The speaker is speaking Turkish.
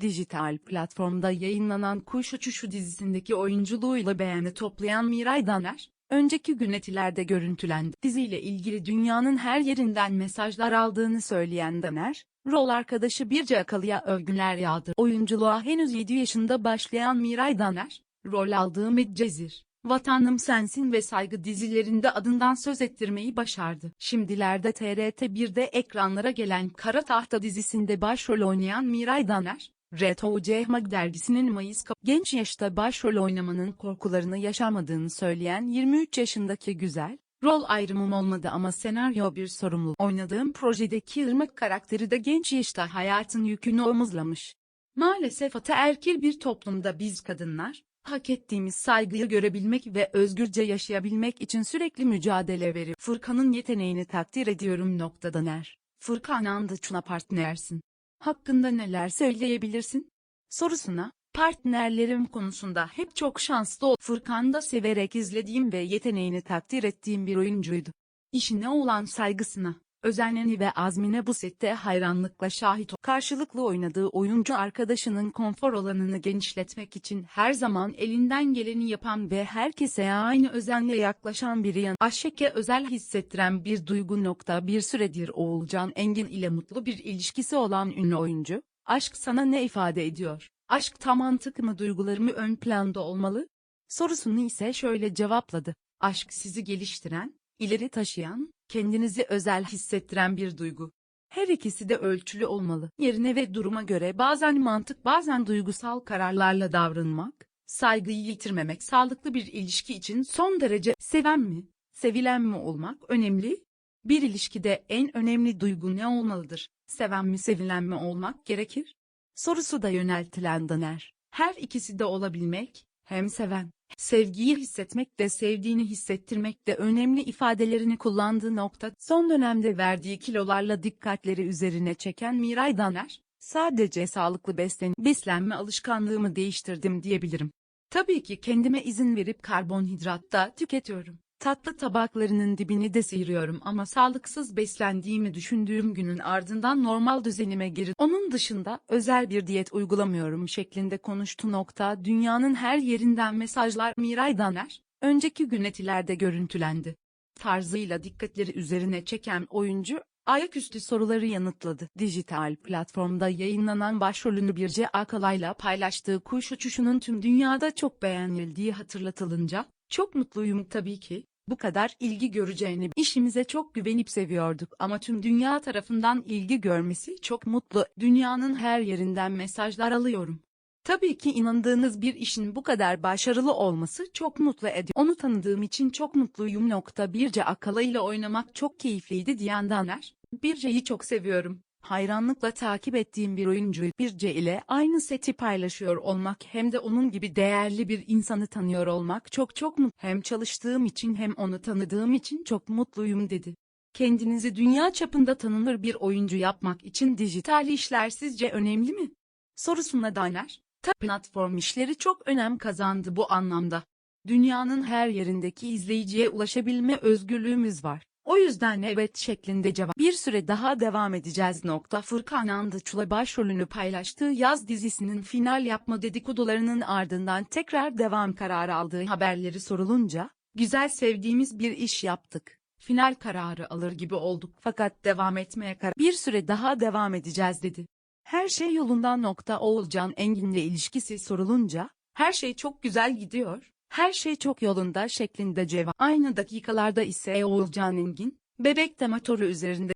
Dijital platformda yayınlanan Kuş Uçuşu dizisindeki oyunculuğuyla beğeni toplayan Miray Daner, önceki gün etilerde görüntülendi. Diziyle ilgili dünyanın her yerinden mesajlar aldığını söyleyen Daner, rol arkadaşı Birce Akalı'ya övgüler yağdı. Oyunculuğa henüz 7 yaşında başlayan Miray Daner, rol aldığı Medcezir, Vatanım Sensin ve Saygı dizilerinde adından söz ettirmeyi başardı. Şimdilerde TRT1'de ekranlara gelen Kara Tahta dizisinde başrol oynayan Miray Daner, Reto Cehmag dergisinin Mayıs genç yaşta başrol oynamanın korkularını yaşamadığını söyleyen 23 yaşındaki güzel, rol ayrımım olmadı ama senaryo bir sorumlu. Oynadığım projedeki Irmak karakteri de genç yaşta hayatın yükünü omuzlamış. Maalesef ataerkil bir toplumda biz kadınlar, hak ettiğimiz saygıyı görebilmek ve özgürce yaşayabilmek için sürekli mücadele verip Furkan'ın yeteneğini takdir ediyorum noktada ner. Furkan Andıç'la partnersin. Hakkında neler söyleyebilirsin? Sorusuna, partnerlerim konusunda hep çok şanslı ol. Furkan da severek izlediğim ve yeteneğini takdir ettiğim bir oyuncuydu. İşine olan saygısına, özenliğine ve azmine bu sette hayranlıkla şahit ol. Karşılıklı oynadığı oyuncu arkadaşının konfor alanını genişletmek için her zaman elinden geleni yapan ve herkese aynı özenle yaklaşan biri yan. Aşk'e özel hissettiren bir duygu nokta bir süredir Oğulcan Engin ile mutlu bir ilişkisi olan ünlü oyuncu, aşk sana ne ifade ediyor? Aşk tam mantık mı duygularımı ön planda olmalı? Sorusunu ise şöyle cevapladı. Aşk sizi geliştiren, ileri taşıyan, kendinizi özel hissettiren bir duygu. Her ikisi de ölçülü olmalı. Yerine ve duruma göre bazen mantık bazen duygusal kararlarla davranmak, saygıyı yitirmemek sağlıklı bir ilişki için son derece seven mi, sevilen mi olmak önemli. Bir ilişkide en önemli duygu ne olmalıdır? Seven mi sevilen mi olmak gerekir? Sorusu da yöneltilen Daner. Her ikisi de olabilmek, hem seven, sevgiyi hissetmek de sevdiğini hissettirmek de önemli ifadelerini kullandığı nokta son dönemde verdiği kilolarla dikkatleri üzerine çeken Miray Daner, sadece sağlıklı beslen beslenme alışkanlığımı değiştirdim diyebilirim. Tabii ki kendime izin verip karbonhidrat da tüketiyorum. Tatlı tabaklarının dibini de sıyırıyorum ama sağlıksız beslendiğimi düşündüğüm günün ardından normal düzenime geri. Onun dışında özel bir diyet uygulamıyorum şeklinde konuştu nokta dünyanın her yerinden mesajlar Miray Daner, önceki gün etilerde görüntülendi. Tarzıyla dikkatleri üzerine çeken oyuncu, ayaküstü soruları yanıtladı. Dijital platformda yayınlanan başrolünü Birce Akalay'la paylaştığı kuş uçuşunun tüm dünyada çok beğenildiği hatırlatılınca, çok mutluyum tabii ki, bu kadar ilgi göreceğini işimize çok güvenip seviyorduk ama tüm dünya tarafından ilgi görmesi çok mutlu. Dünyanın her yerinden mesajlar alıyorum. Tabii ki inandığınız bir işin bu kadar başarılı olması çok mutlu ediyor. Onu tanıdığım için çok mutluyum. Nokta Birce Akala oynamak çok keyifliydi diyen Daner. Birce'yi çok seviyorum. Hayranlıkla takip ettiğim bir oyuncu Birce ile aynı seti paylaşıyor olmak hem de onun gibi değerli bir insanı tanıyor olmak çok çok mutlu. Hem çalıştığım için hem onu tanıdığım için çok mutluyum dedi. Kendinizi dünya çapında tanınır bir oyuncu yapmak için dijital işler sizce önemli mi? Sorusuna Daner, platform işleri çok önem kazandı bu anlamda. Dünyanın her yerindeki izleyiciye ulaşabilme özgürlüğümüz var. O yüzden evet şeklinde cevap. Bir süre daha devam edeceğiz. Nokta Furkan Andıç'la başrolünü paylaştığı yaz dizisinin final yapma dedikodularının ardından tekrar devam kararı aldığı haberleri sorulunca, güzel sevdiğimiz bir iş yaptık. Final kararı alır gibi olduk fakat devam etmeye karar. Bir süre daha devam edeceğiz dedi. Her şey yolunda nokta Oğulcan Engin'le ilişkisi sorulunca, her şey çok güzel gidiyor, her şey çok yolunda şeklinde cevap. Aynı dakikalarda ise Oğulcan Engin, bebek tematörü üzerinde